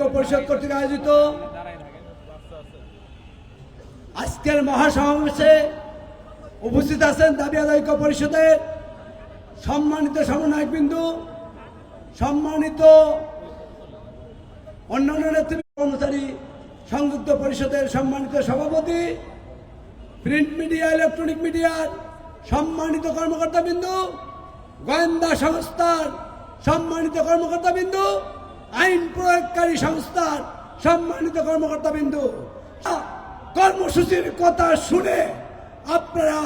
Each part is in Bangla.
ঐক্য পরিষদ কর্তৃক আয়োজিত আজকের মহাসমাবেশে উপস্থিত আছেন দাবি ঐক্য পরিষদের সম্মানিত সমন্বয়ক বিন্দু সম্মানিত অন্যান্য নেতৃত্ব কর্মচারী সংযুক্ত পরিষদের সম্মানিত সভাপতি, প্রিন্ট মিডিয়া, ইলেকট্রনিক মিডিয়ার সম্মানিত কর্মকর্তা বিন্দু গোয়েন্দা সংস্থার সম্মানিত কর্মকর্তা বিন্দু আইন প্রয়োগকারী সংস্থার সম্মানিত কর্মকর্তা বিন্দু কর্মসূচির কথা শুনে আপনারা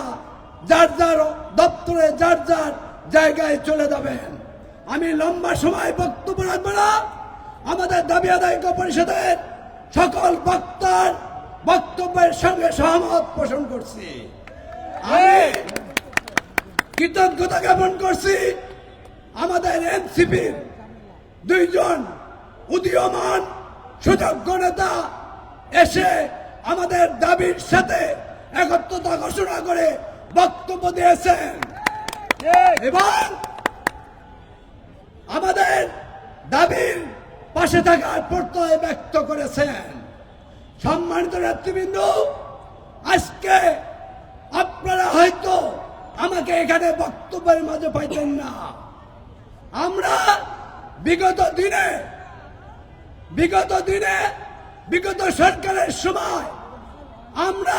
যার যার দপ্তরে যার যার জায়গায় চলে যাবেন। আমি লম্বা সময় বক্তব্য রাখব না। আমাদের দাবি আদায় পরিষদের সকল বক্তার বক্তব্যের সঙ্গে সহমত পোষণ করছি। কৃতজ্ঞতা জ্ঞাপন করছি। আমাদের এনসিপির দুইজন উদীয়মান সুযোগ্য নেতা এসে আমাদের দাবির সাথে একত্রতা ঘোষণা করে বক্তব্য দিয়েছেন। এবং আমাদের দাবির পাশে থাকার প্রত্যয় ব্যক্ত করেছেন। সম্মানিত নেতৃবৃন্দ, আজকে আপনারা হয়তো আমাকে এখানে বক্তব্যের মাঝে পাইতেন না। আমরা বিগত দিনে বিগত দিনে, বিগত সরকারের সময় আমরা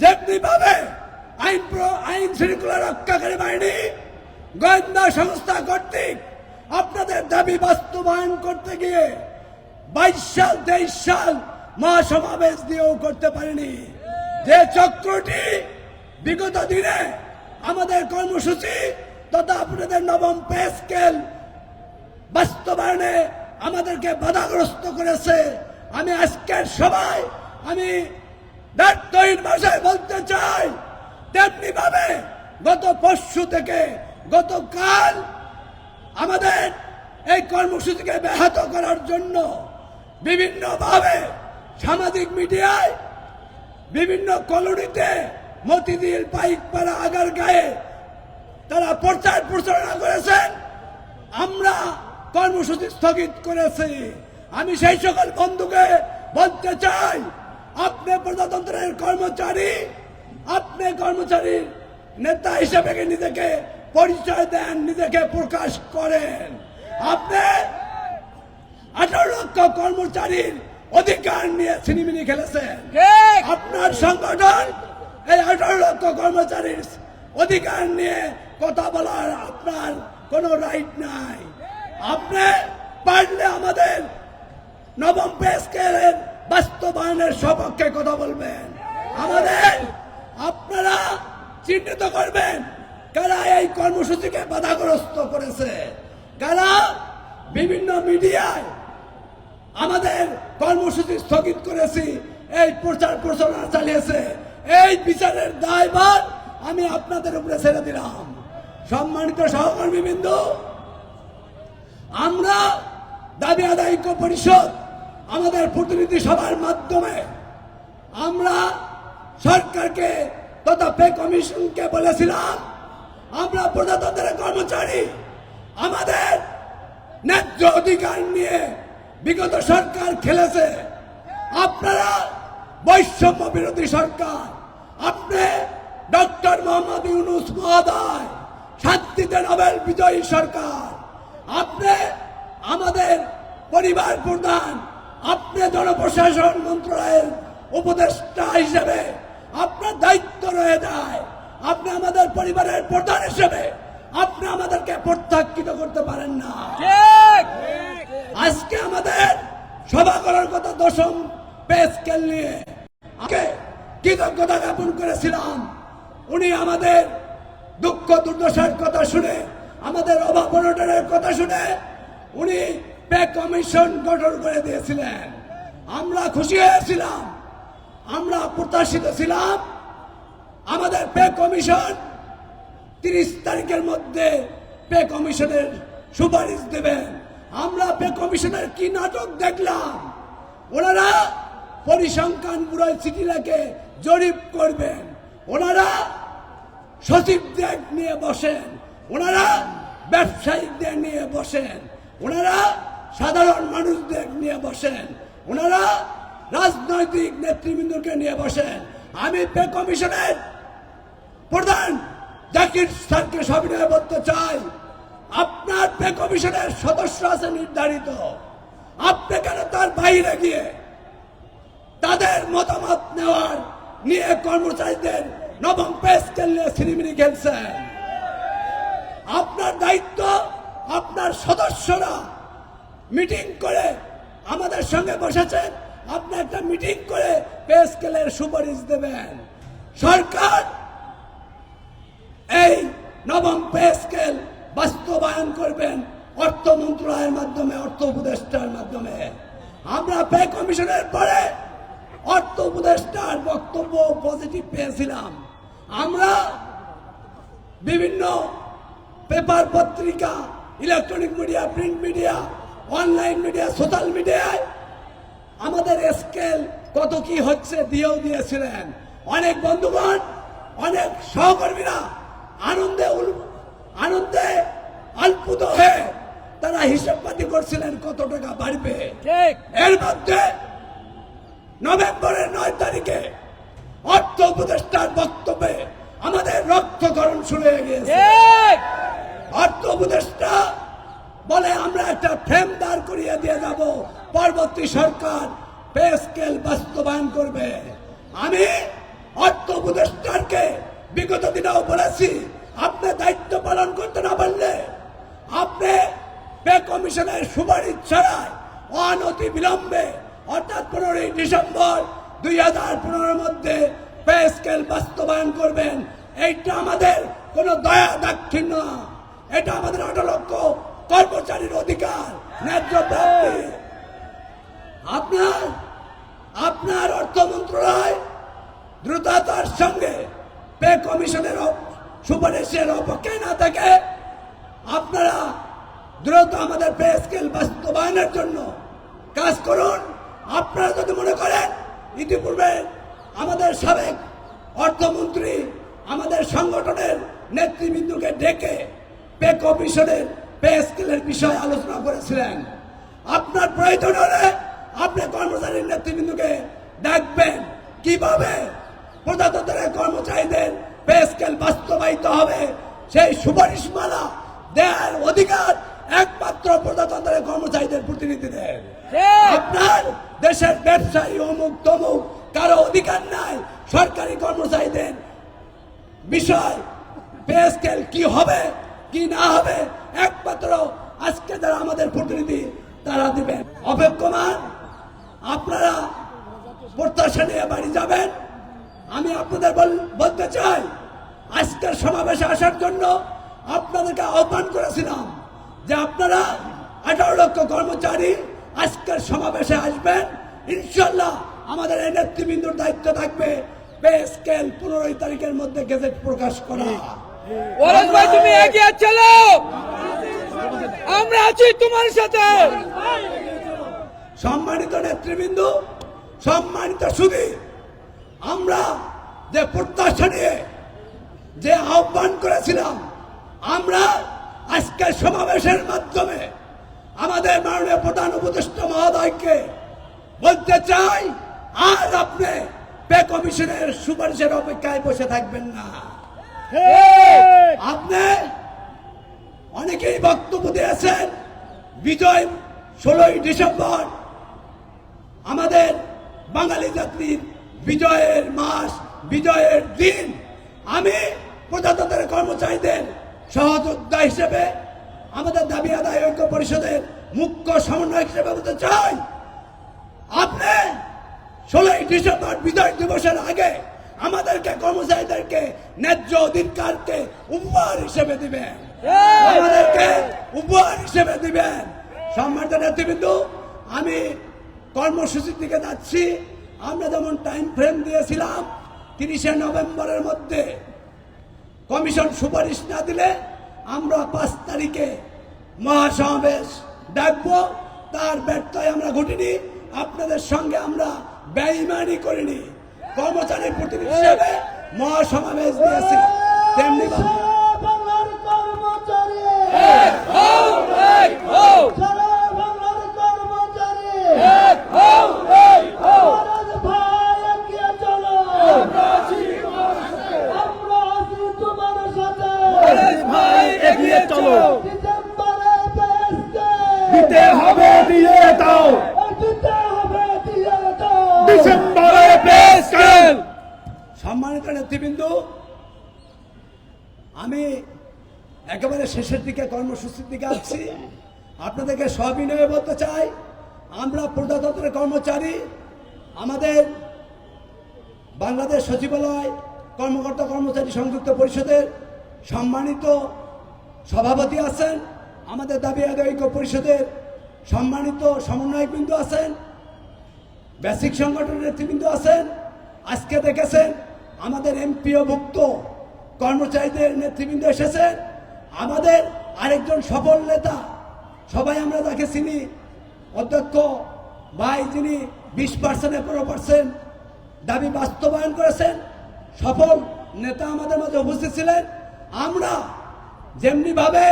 যেমনি ভাবে আইন আইন শৃঙ্খলা রক্ষাকারী বাহিনী, গোয়েন্দা সংস্থা কর্তৃক আপনাদের দাবি বাস্তবায়ন করতে গিয়ে বাইশ সাল, তেইশ সাল মহাসমাবেশ দিয়েও করতে পারেনি। যে চক্রটি বিগত দিনে আমাদের কর্মসূচি তথা আপনাদের নবম পে স্কেল বাস্তবায়নে আমাদেরকে বাধাগ্রস্ত করেছে। আমি আজকের সবাই আমি ভাষায় বলতে চাই তেমনি ভাবে গত পরশু থেকে গতকাল আমাদের এই কর্মসূচিকে ব্যাহত করার জন্য বিভিন্নভাবে সামাজিক মিডিয়ায় বিভিন্ন কলোনিতে মতিঝিল, পাইকপাড়া আগার গায়ে তারা প্রচার প্রচারণা করেছেন। আমরা কর্মসূচি স্থগিত করেছি। আমি সেই সকল বন্ধুকে বলতে চাই আপনি প্রজাতন্ত্রের কর্মচারী আপনি কর্মচারীর নেতা হিসেবে নিজেকে পরিচয় দেন নিজেকে প্রকাশ করেন? আপনি আঠারো লক্ষ কর্মচারীর অধিকার নিয়ে ছিনিমিনি খেলেছেন। আপনার সংগঠন এই আঠারো লক্ষ কর্মচারীর অধিকার নিয়ে কথা বলার আপনার কোনো রাইট নাই। আপনি পারলে আমাদের নবম পে বাস্তবায়নের সপক্ষে কথা বলবেন। আমাদের আপনারা চিহ্নিত করবেন কারা এই কর্মসূচিকে বাধাগ্রস্ত করেছে। কারা বিভিন্ন মিডিয়ায় আমাদের কর্মসূচি স্থগিত করেছি, এই প্রচার প্রচারণা চালিয়েছে। এই বিচারের দায়ভার আমি আপনাদের উপরে ছেড়ে দিলাম। সম্মানিত সহকর্মী বিন্দু আমরা দাবি আদায় পরিষদ আমাদের প্রতিনিধি সভার মাধ্যমে আমরা সরকারকে তথা পে কমিশনকে বলেছিলাম, আমরা প্রজাতন্ত্রের কর্মচারী, আমাদের ন্যায্য অধিকার নিয়ে বিগত সরকার খেলেছে। আপনারা বৈষম্য বিরোধী সরকার, আপনি ডক্টর মোহাম্মদ ইউনুস মহোদয়, শান্তিতে নোবেল বিজয়ী সরকার আপনি আমাদের পরিবার প্রধান আপনি জনপ্রশাসন মন্ত্রণালয়ের উপদেষ্টা হিসেবে আপনার দায়িত্ব রয়ে যায়। আপনি আমাদের পরিবারের প্রধান হিসেবে আপনি আমাদেরকে প্রত্যাখ্যিত করতে পারেন না। আজকে আমাদের সভা করার কথা দশম পে স্কেল নিয়ে আগে কৃতজ্ঞতা জ্ঞাপন করেছিলাম। উনি আমাদের দুঃখ দুর্দশার কথা শুনে আমাদের অভাব অনটনের কথা শুনে উনি পে কমিশন গঠন করে দিয়েছিলেন। আমরা খুশি হয়েছিলাম। আমরা প্রত্যাশিত ছিলাম। আমাদের পে কমিশন তিরিশ তারিখের মধ্যে পে কমিশনের সুপারিশ দেবেন। আমরা পে কমিশনের কি নাটক দেখলাম? ওনারা পরিসংখ্যান ব্যুরোয় চিঠি লেখে জরিপ করবেন। ওনারা সচিবদের নিয়ে বসেন। ওনারা ব্যবসায়িকদের নিয়ে বসেন। ওনারা সাধারণ মানুষদের নিয়ে বসেন। ওনারা রাজনৈতিক নেতৃবৃন্দকে নিয়ে বসেন। আমি পে কমিশনের প্রধান জাকির স্যারকে সবিনয় বলতে চাই। আপনার পে কমিশনের সদস্য আছে নির্ধারিত। আপনি কেন তার বাইরে গিয়ে তাদের মতামত নেওয়ার নিয়ে কর্মচারীদের নবম পে স্কেল নিয়ে সিনেমিনি খেলছেন? আপনার দায়িত্ব, আপনার সদস্যরা মিটিং করে আমাদের সঙ্গে বসেছেন। আপনি একটা মিটিং করে পে স্কেলের সুপারিশ দেবেন। সরকার এই নবম পে স্কেল বাস্তবায়ন করবেন অর্থ মন্ত্রণালয়ের মাধ্যমে, অর্থ উপদেষ্টার মাধ্যমে। আমরা পে কমিশনের পরে অর্থ উপদেষ্টার বক্তব্য পজিটিভ পেয়েছিলাম। আমরা বিভিন্ন পেপার পত্রিকা electronic media print media online media social মিডিয়ায় আমাদের স্কেল কত কি হচ্ছে দিয়েও দিয়েছিলেন। অনেক বন্ধুগণ অনেক সহকর্মীরা আনন্দে আনন্দে আলপুত হয়ে তারা হিসাবপাতি করছিলেন কত টাকা বাড়বে। এর মধ্যে নভেম্বরের নয় তারিখে অর্থ উপদেষ্টার বক্তব্যে আমাদের রক্তকরণ শুরু হয়ে গিয়েছে। অর্থ উপদেষ্টা বলে আমরা একটা ফ্রেম দাঁড় করিয়ে দিয়ে যাব। পরবর্তী সরকার পে স্কেল বাস্তবায়ন করবে। আমি অর্থ উপদেষ্টাকে বিগত দিনেও বলেছি, আপনি দায়িত্ব পালন করতে না পারলে আপনি পে কমিশনের সুপারিশ ছাড়াই অনতি বিলম্বে, অর্থাৎ পনেরোই ডিসেম্বর দুই হাজার পনেরোর মধ্যে পে স্কেল বাস্তবায়ন করবেন। এইটা আমাদের কোনো দয়া দাক্ষিণ্য না। এটা আমাদের আঠারো লক্ষ কর্মচারীর অধিকার, ন্যায্য প্রাপ্তি। আপনার আপনার অর্থ মন্ত্রণালয় দ্রুততার সঙ্গে পে কমিশনের সুপারিশের অপেক্ষায় না থাকে আপনারা দ্রুত আমাদের পে স্কেল বাস্তবায়নের জন্য কাজ করুন। আপনারা যদি মনে করেন, ইতিপূর্বে আমাদের সাবেক অর্থমন্ত্রী আমাদের সংগঠনের নেতৃবৃন্দকে ডেকে পে কমিশনের পে স্কেলের বিষয়ে আলোচনা করেছিলেন। আপনার প্রয়োজন হলে আপনি কর্মচারীর নেতৃবৃন্দকে ডাকবেন কীভাবে প্রজাতন্ত্রের কর্মচারীদের পে স্কেল বাস্তবায়িত হবে সেই সুপারিশমালা দেওয়ার অধিকার একমাত্র প্রজাতন্ত্রের কর্মচারীদের প্রতিনিধিদের ঠিক। আপনার দেশের ব্যবসায়ী অমুক তমুক কারও অধিকার নাই সরকারি কর্মচারীদের বিষয় পে স্কেল কি হবে কি না হবে, একমাত্র আজকে যারা আমাদের প্রতিনিধি, তারা দিবেন। অপেক্ষমান, আপনারা প্রত্যাশা নিয়ে বাড়ি যাবেন। আমি আপনাদের বল- বলতে চাই, আজকের সমাবেশে আসার জন্য আপনাদেরকে আহ্বান করেছিলাম যে আপনারা আঠারো লক্ষ কর্মচারী আজকের সমাবেশে আসবেন। ইনশাল্লাহ আমাদের এই নেতৃবৃন্দর দায়িত্ব থাকবে, পে স্কেল পনেরোই তারিখের মধ্যে গেজেট প্রকাশ করা। তুমি এগিয়ে চলো। আমরা আছি তোমার সাথে। সম্মানিত নেতৃবৃন্দ, সম্মানিত সুদী আমরা যে প্রত্যাশা নিয়ে যে আহ্বান করেছিলাম, আমরা আজকের সমাবেশের মাধ্যমে আমাদের মাননীয় প্রধান উপদেষ্টা মহোদয়কে বলতে চাই আর আপনি পে কমিশনের সুপারিশের অপেক্ষায় বসে থাকবেন না। আপনি অনেকেই বক্তব্য দিয়েছেন, বিজয় ষোলোই ডিসেম্বর, আমাদের বাঙালি জাতির বিজয়ের মাস, বিজয়ের দিন। আমি প্রজাতন্ত্রের কর্মচারীদের সহযোদ্ধা হিসেবে, আমাদের দাবি আদায় ঐক্য পরিষদের মুখ্য সমন্বয় হিসেবে বলতে চাই, আপনি ষোলোই ডিসেম্বর বিজয় দিবসের আগে আমাদেরকে কর্মচারীদেরকে ন্যায্য অধিকারকে উপহার হিসেবে দিবেন। আমাদেরকে উপহার হিসেবে দিবেন। সম্মানিত নেতৃবৃন্দ আমি কর্মসূচির দিকে যাচ্ছি। আমরা যেমন টাইম ফ্রেম দিয়েছিলাম তিরিশে নভেম্বরের মধ্যে কমিশন সুপারিশ না দিলে আমরা পাঁচ তারিখে মহাসমাবেশ ডাকবো। তার ব্যর্থয় আমরা ঘটিনি আপনাদের সঙ্গে আমরা বেইমানি করিনি। কর্মচারী প্রতিনিধি হিসেবে মহাসমাবেশ দিয়েছে। তেমনি নেতৃবৃন্দ, আমি একেবারে শেষের দিকে কর্মসূচির দিকে আছি। আপনাদেরকে সবিনয়ে বলতে চাই, আমরা প্রজাতন্ত্রের কর্মচারী, আমাদের বাংলাদেশ সচিবালয় কর্মকর্তা কর্মচারী সংযুক্ত পরিষদের সম্মানিত সভাপতি আছেন, আমাদের দাবি আদায় পরিষদের সম্মানিত সমন্বয়কবৃন্দ আছেন, বেসিক সংগঠনের নেতৃবৃন্দ আছেন, আজকে দেখেছেন আমাদের এমপিও ভুক্ত কর্মচারীদের নেতৃবৃন্দ এসেছেন আমাদের আরেকজন সফল নেতা, সবাই আমরা তাকে চিনি, অধ্যক্ষ ভাই যিনি বিশ পার্সেন্টে পনেরো পার্সেন্ট দাবি বাস্তবায়ন করেছেন, সফল নেতা আমাদের মাঝে উপস্থিত ছিলেন। আমরা যেমনিভাবে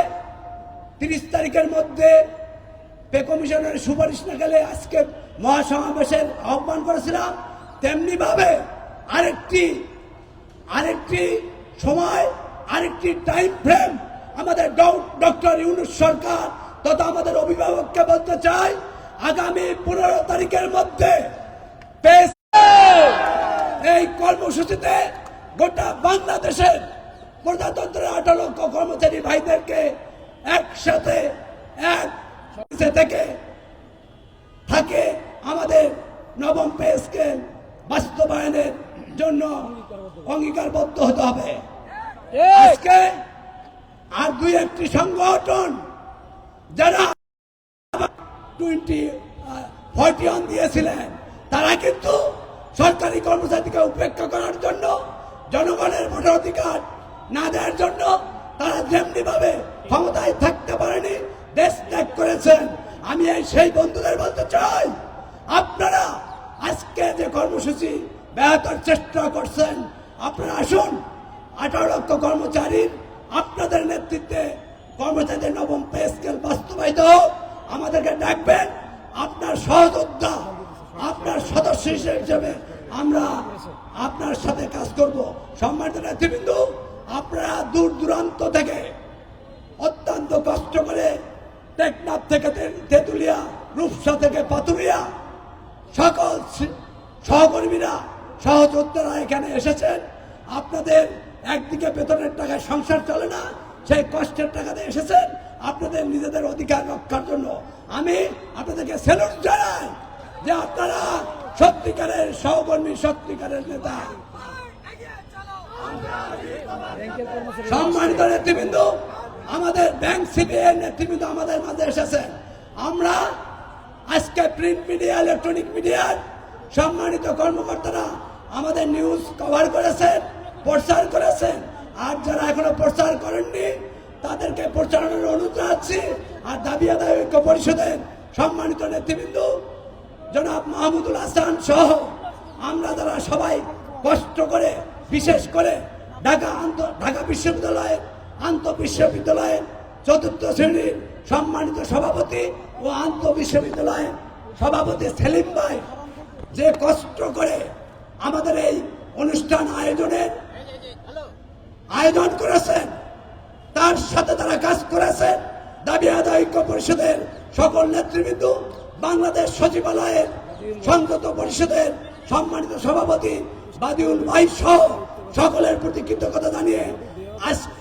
তিরিশ তারিখের মধ্যে পে কমিশনের সুপারিশ না গেলে আজকে মহাসমাবেশের আহ্বান করেছিলাম, তেমনিভাবে আরেকটি আরেকটি সময়, আরেকটি টাইম ফ্রেম আমাদের ডক্টর ইউনুস সরকার তথা আমাদের অভিভাবককে বলতে চাই, আগামী পনেরো তারিখের মধ্যে এই কর্মসূচিতে গোটা বাংলাদেশের প্রজাতন্ত্রের আঠারো লক্ষ কর্মচারী ভাইদেরকে একসাথে এক থেকে থাকে আমাদের নবম পে স্কেল বাস্তবায়নের জন্য। অঙ্গীকারবদ্ধ হতে হবে। আজকে আর দুই একটি সংগঠন যারা টোয়েন্টি ফর্টি ওয়ান দিয়েছিলেন তারা কিন্তু সরকারি কর্মচারীকে উপেক্ষা করার জন্য জনগণের ভোটাধিকার না দেওয়ার জন্য তারা যেমনি ভাবে ক্ষমতায় থাকতে পারেনি দেশ ত্যাগ করেছেন। আমি এই সেই বন্ধুদের বলতে চাই আপনারা আজকে যে কর্মসূচি ব্যাহতার চেষ্টা করছেন আপনারা আসুন। আঠারো লক্ষ কর্মচারীর আপনাদের নেতৃত্বে কর্মচারীদের নবম পে স্কেল বাস্তবায়িত আমাদেরকে ডাকবেন। আপনার সহযোদ্ধা, আপনার সদস্য হিসেবে আমরা আপনার সাথে কাজ করব। সম্মানিত নেতৃবৃন্দ, আপনারা দূর দূরান্ত থেকে অত্যন্ত কষ্ট করে টেকনাফ থেকে তেঁতুলিয়া, রূপসা থেকে পাতুরিয়া সকল সহকর্মীরা সহযোদ্ধারা এখানে এসেছেন। আপনাদের একদিকে বেতনের টাকায় সংসার চলে না, সেই কষ্টের টাকাতে এসেছেন। আপনাদের নিজেদের অধিকার রক্ষার জন্য আমি আপনাদেরকে সেলুট জানাই যে আপনারা সত্যিকারের সহকর্মী, সত্যিকারের নেতা। সম্মানিত নেতৃবৃন্দ, আমাদের ব্যাংক সিপিএর নেতৃবৃন্দ আমাদের মাঝে এসেছেন। আমরা আজকে প্রিন্ট মিডিয়া ইলেকট্রনিক মিডিয়ার সম্মানিত কর্মকর্তারা, আমাদের নিউজ কভার করেছেন, প্রচার করেছেন। আর যারা এখনও প্রচার করেননি, তাদেরকে প্রচারণের অনুরোধ জানাচ্ছি। আর দাবি আদায় ঐক্য পরিষদের সম্মানিত নেতৃবৃন্দ, জনাব মাহমুদুল হাসান সহ আমরা যারা সবাই কষ্ট করে, বিশেষ করে ঢাকা আন্ত, ঢাকা বিশ্ববিদ্যালয়ের, আন্ত বিশ্ববিদ্যালয়ের চতুর্থ শ্রেণির সম্মানিত সভাপতি ও আন্ত বিশ্ববিদ্যালয়ের সভাপতি সেলিম ভাই যে কষ্ট করে আমাদের এই অনুষ্ঠান আয়োজনের আয়োজন করেছেন, তার সাথে তারা কাজ করেছেন। দাবি আদায় পরিষদের সকল নেতৃবৃন্দ, বাংলাদেশ সচিবালয়ের সংগত পরিষদের সম্মানিত সভাপতি বাদিউল ভাই সহ সকলের প্রতি কৃতজ্ঞতা জানিয়ে আজকে